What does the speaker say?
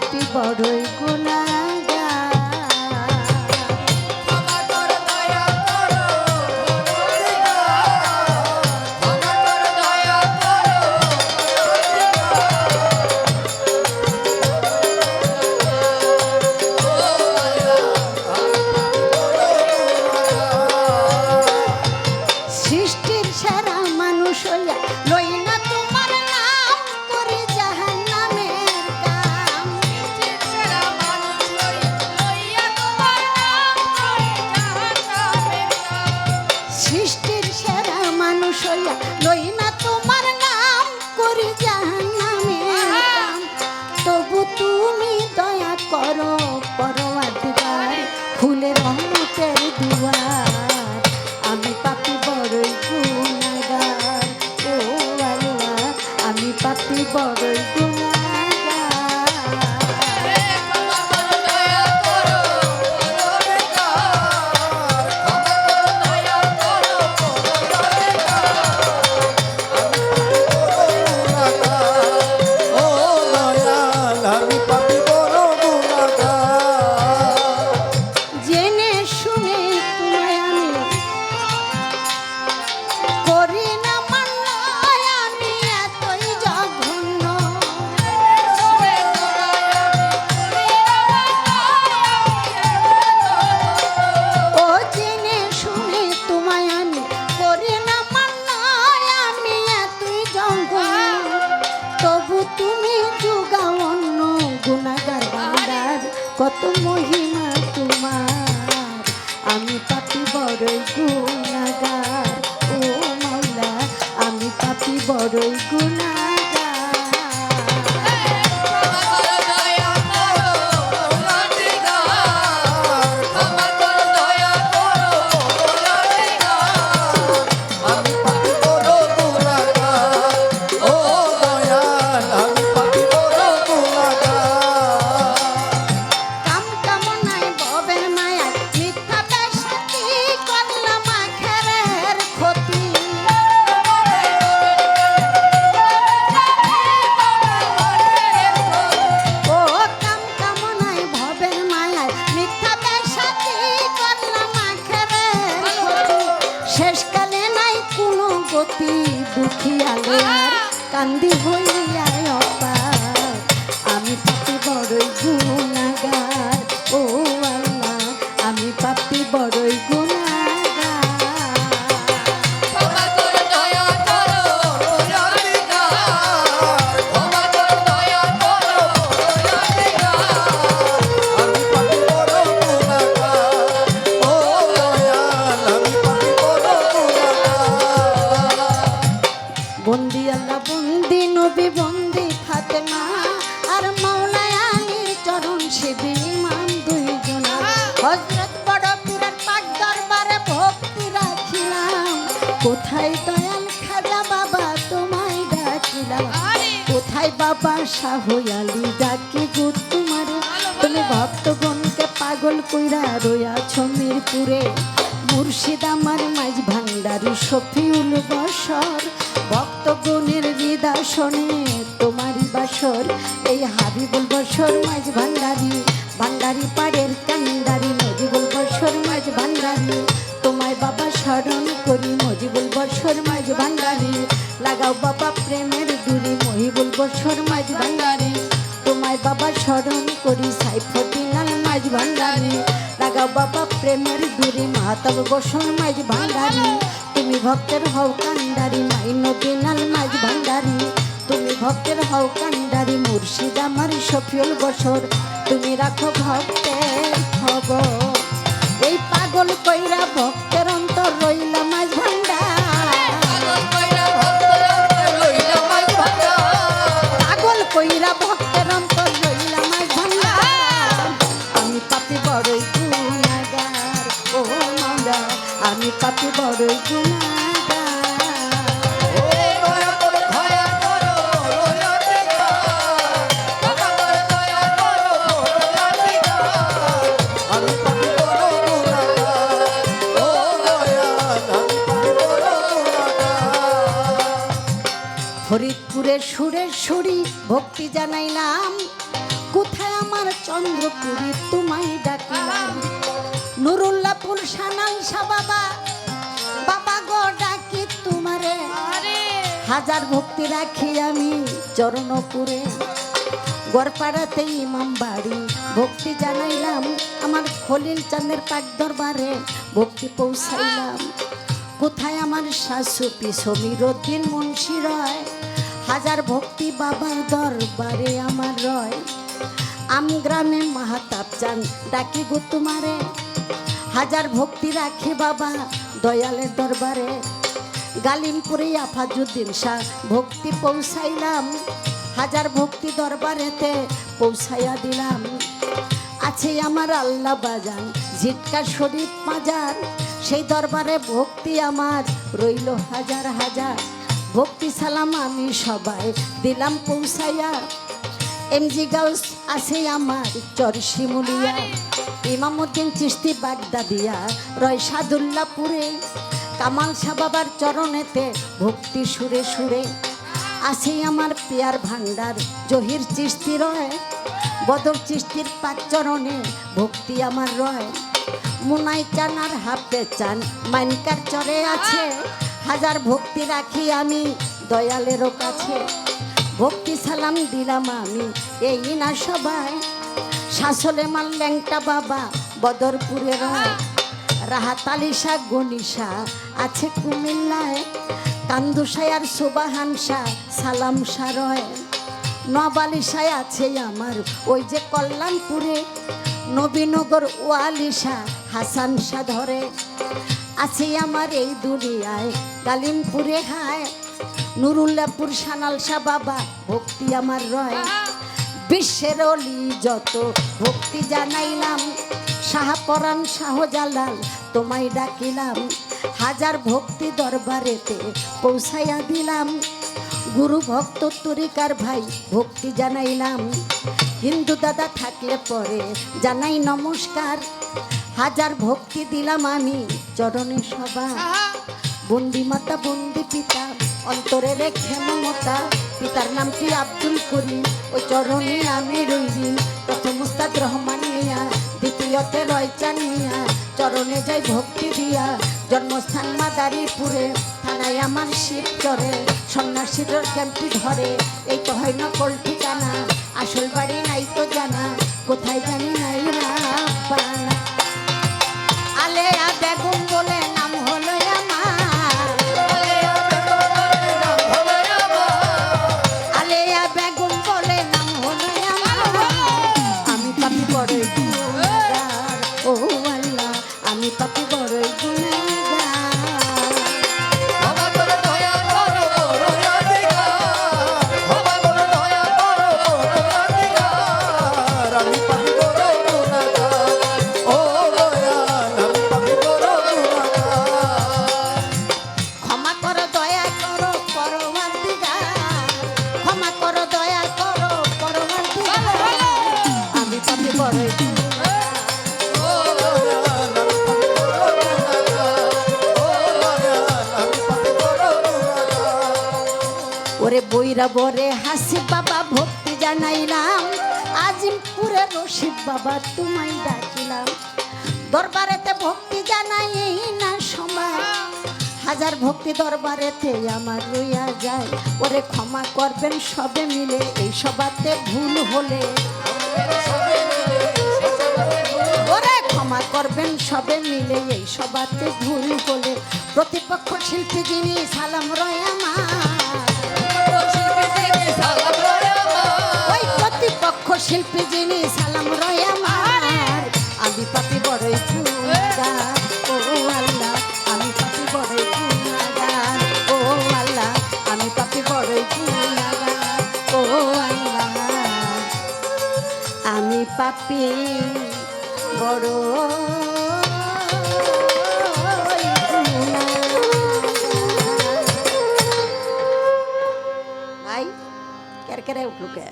পাপি বড়ই গুণাগার সৃষ্টির সেরা মানুষ হইয়া লই না তোমার নাম করি কাম তবু তুমি দয়া করো পরওয়ারদিগার খুলে রহমতের দুয়ার। আমি পাপি বড়ই গুণাগার, ও আমি পাপি বড়ই গুণাগার পাপি কোথায় দয়াল খাজা বাবা তোমায় ডাকিলাম? কোথায় বাবা শাহ আলী ডাকি গো তোমারে? তুমি ভক্তগণকে পাগল কইরা রয়াছ মিরপুরে। মুর্শিদ আমার মাঝ ভান্ডারি শফিউল বসর। ভক্তগণের নিদাসনে তোমারই বাসর। এই হাবিবুল বসর মাঝ ভান্ডারি ভান্ডারি পাড়ের কান্ডারি। নজিবুল বসর মাঝ ভান্ডারি তোমায় বাবা স্মরণ করি মাঝ ভান্ডারি। লাগাও বাবা প্রেমের দুরি মহিবুল বসর মাঝ ভান্ডারি। তোমায় বাবা স্মরণ করি, সাইফুদ্দিন আল মাঝ ভান্ডারি। লাগাও বাবা প্রেমের দূরে মাতাব বসন মাঝ ভান্ডারি। তুমি ভক্তের হও কান্ডারি মাইনুদ্দিন আল মাঝ ভান্ডারি। তুমি ভক্তের হও কান্ডারি, মুর্শিদ আমার সফিউল বসর। তুমি রাখো ভক্তের খবর। এই পাগল কইরা ভক্তের ও মাওলা আমি পাপি বড় গুণাগার। ফরিদপুরের সুরের সুরি ভক্তি জানাইলাম। কোথায় আমার চন্দ্রপুরী, তোমায় ডাকিলাম। নুরুল্লাপুর সানাল শাহ বাবা। বাবা গো ডাকি তোমারে। হাজার ভক্তি রাখি আমি চরণপুরে। গড়পাড়াতে ইমাম বাড়ি। ভক্তি জানাইলাম আমার খলিল চাঁদের পাক দরবারে। ভক্তি পৌঁছাইলাম। কোথায় আমার শাশুপি সমীর উদ্দিন মুন্সি রয়? হাজার ভক্তি বাবার দরবারে আমার রয়। আম গ্রামে মাহাতাব চান ডাকি গো তোমারে। হাজার ভক্তি রাখি বাবা, দয়ালের দরবারে। গালিমপুরে আফাজুদ্দিন শাহ, ভক্তি পৌঁছাইলাম। হাজার ভক্তি দরবারেতে পৌঁছাইয়া দিলাম। আছে আমার আল্লাহ বাজান ঝিটকা শরীফ মাজার। সেই দরবারে ভক্তি আমার, রইল হাজার হাজার। ভক্তি সালাম আমি সবাই দিলাম পৌঁছাইয়া। এমজি গাউস আছে আমার চরশিমুলিয়া ইমামুদ্দিন চিস্তি বাগদাদিয়া রয় সাদুল্লাপুরে কামাল শাহ বাবার চরণেতে ভক্তি সুরে সুরে। আছে আমার পিয়ার ভান্ডার জহির চিস্তি রয়। বদর চিস্তির পাক চরণে ভক্তি আমার রয়। মুনাই চান আর হাফতে চান, মাইনকার চরে আছে। হাজার ভক্তি রাখি আমি দয়ালেরও কাছে। ভক্তি সালাম দিলাম আমি, এই না সবাই। শাসলে মাল ল্যাংটা বাবা বদরপুরে রয় আলিশা গনিশা আছে কুমিল্লায়, কান্দুসায় আর সুবাহান শাহ সালাম সারয় নবালিশায় আছে আমার, ওই যে কল্যাণপুরে, নবীনগর ওয়ালিশা হাসান শাহ ধরে। আছে আমার এই দুনিয়ায় কালিমপুরে হায়, নুরুল্লাপুর সানাল শাহ বাবা, ভক্তি আমার রয়। বিশ্বের অলি যত ভক্তি জানাইলাম শাহপরাণ শাহজালাল তোমায় ডাকিলাম হাজার ভক্তি দরবারেতে পৌঁছাইয়া দিলাম। গুরু ভক্ত তরিকার ভাই ভক্তি জানাইলাম। হিন্দু দাদা থাকলে পরে জানাই নমস্কার। হাজার ভক্তি দিলাম আমি চরণে সবা বন্দি মাতা বন্দি পিতা অন্তরে রেখে মমতা। পিতার নামটি আব্দুল করিম। ওই চরণে আমি রইলি প্রথম উস্তাদ রহমান মিয়া দ্বিতীয়তে রয়চান মিয়া চরণে যাই ভক্তি দিয়া, জন্মস্থান মাদারীপুরে। থানায় আমার শিব চরে, সন্ন্যাসীর ক্যাম্পটি ধরে। এই তো হয় না কল ঠিকানা, আসল বাড়ি নাই তো জানা। কোথায় জানি নাই না আলে আলেয়া বেগম গুনাহগার বরে হাসি বাবা ভক্তি জানাইলাম। আজিমপুরে রশিদ বাবা তোমায় ডাকিলাম। দরবারেতে ভক্তি জানাই না সময়। হাজার ভক্তি দরবারেতে আমার রইয়া যায়। ওরে ক্ষমা করবেন সবে মিলে, এই সবাতে ভুল হলে। ওরে ক্ষমা করবেন সবে মিলে, এই সবাতে ভুল হলে। প্রতিপক্ষ শিল্পী যিনি সালাম রয় আমার শিল্পী যিনি সালাম রয় আমার। আমি পাপি বড়ই ফুলদার ও আল্লাহ আমি পাপি বড়ই ফুলদার ও আল্লাহ আমি পাপি বড়ই ফুলদার ও আল্লাহ আমি পাপি বড় ভাই কেরকেরে উঠলুকে?